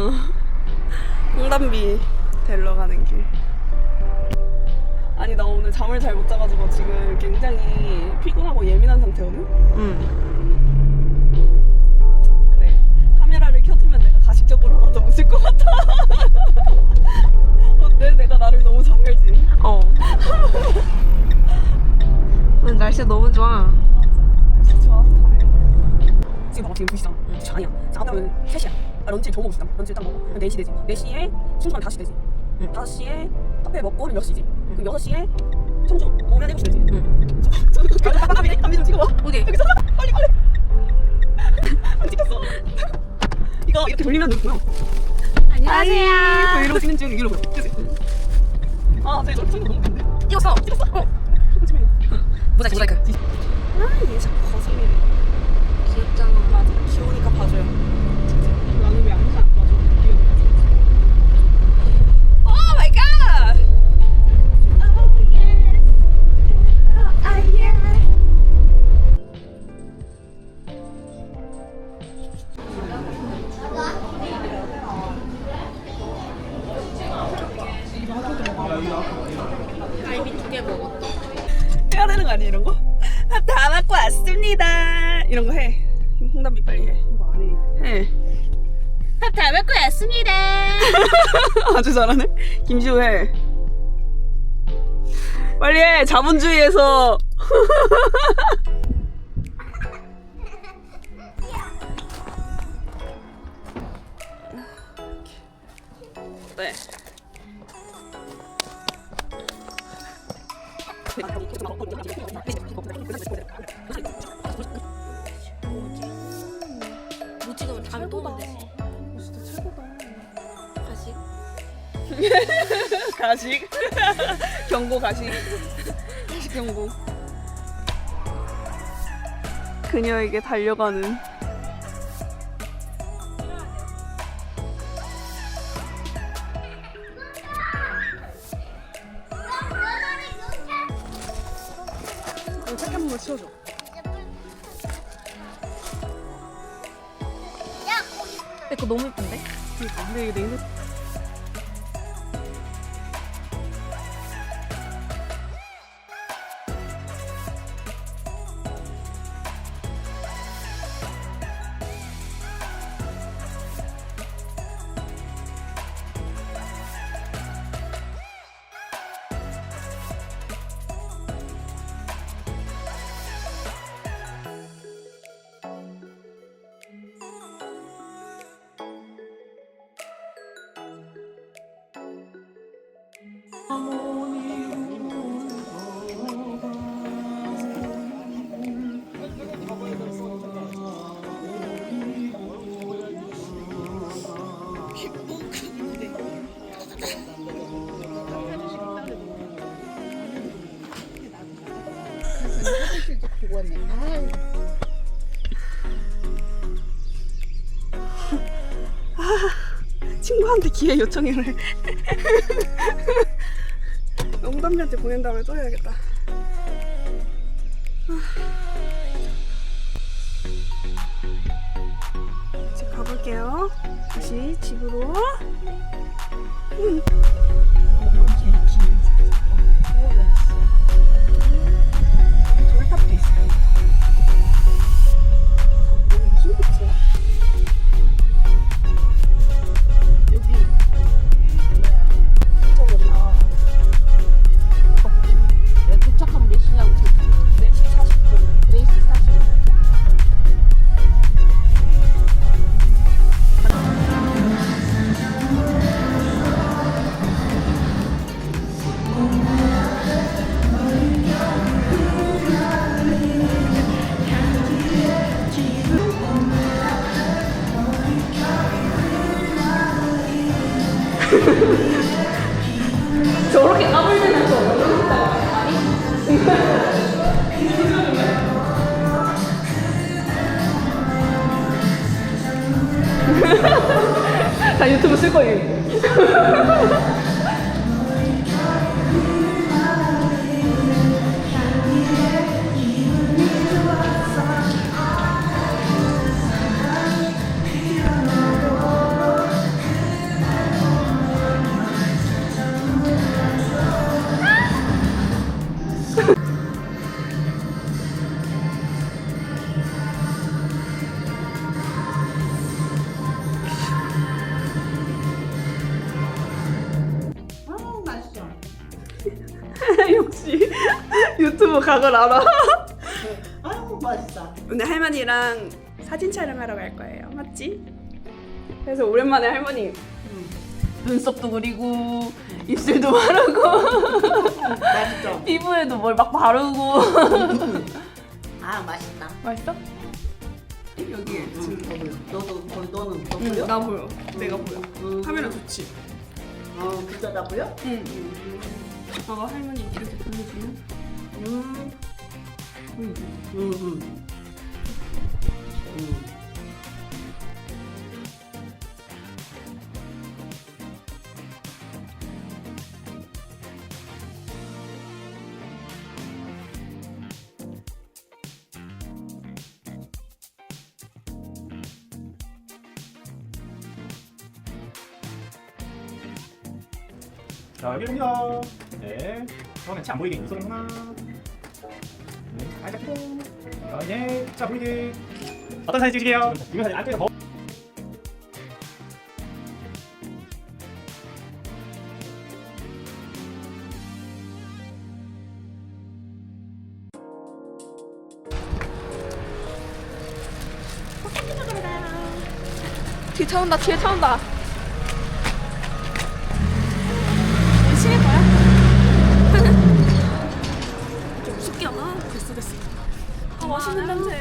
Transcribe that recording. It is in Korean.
어. 홍담비 데리러 가는 길. 아니 나 오늘 잠을 잘 못 자가지고 지금 굉장히 피곤하고 예민한 상태거든. 응. 그래. 카메라를 켜두면 내가 가식적으로라도 웃을 것 같아. 어때? 내가 나를 너무 잘 알지. 어. 오늘 날씨가 너무 좋아. 날씨 좋아. 다행이야. 지금 봐봐 지금 2시잖아. 2시 아니야. 나가면 3시야. 아, 런치 저거 먹읍시다. 런치 딱 먹고. 그럼 4시 되지. 4시에 충전하면 5시 되지. 응. 5시에 카페 먹고 그럼 6시지. 그럼 6시에 청주 오면 7시 되지. 응. 저 깜깜이 감비 좀 찍어봐. 어디? 여기서 빨리 빨리. 안 찍혔어. 이거 이렇게 돌리면 되고요. 안녕하세요. 이러고 찍는 중 이러고. 그치? 아, 찍는 거 너무 갈비 두 개 먹었다. 해야 되는 거 아니야 이런 거? 아, 다 맞고 왔습니다. 이런 거 해. 홍담비 빨리 해. 이거 안 해. 해. 다 먹고 왔습니다. 아주 잘하네. 김지우 해. 빨리 해. 자본주의에서. 네. 못 찍으면 다음에 또 오면 되지. 진짜 최고다. 다시. 가식. 경고 가식. 가식 경고. 그녀에게 달려가는 어, 책한 번만 치워줘. 내거 너무 예쁜데? 그러니까. 근데 이게 내 친구한테 기회 요청을 해. 농담비한테 보낸 다음에 또 해야겠다. 이제 가볼게요. 다시 집으로. 음. 저렇게 까불면서 다 유튜브 쓸 거예요. 유튜브 각을 알아. 아유 맛있다. 오늘 할머니랑 사진 촬영하러 갈 거예요. 맞지? 그래서 오랜만에 할머니 눈썹도 그리고 입술도 바르고 맛있죠? 피부에도 뭘 막 바르고 아 맛있다. 맛있어? 여기에 응, 너도 거기 너는 너 응, 보여? 나 보여. 내가 보여. 응. 카메라 좋지. 어 진짜 나 보여? 응. 봐봐 할머니 이렇게 음. 음. 음. 자 여기입니다. 네. 처음엔 치안 보이게 눈썹을 하나. 네. 살짝 고 네. 자 보이게. 어떤 사진 찍으세요? 이거 사진 안쪽에서 더. 뒤에 차 온다 뒤에 차 온다 맛있는 냄새.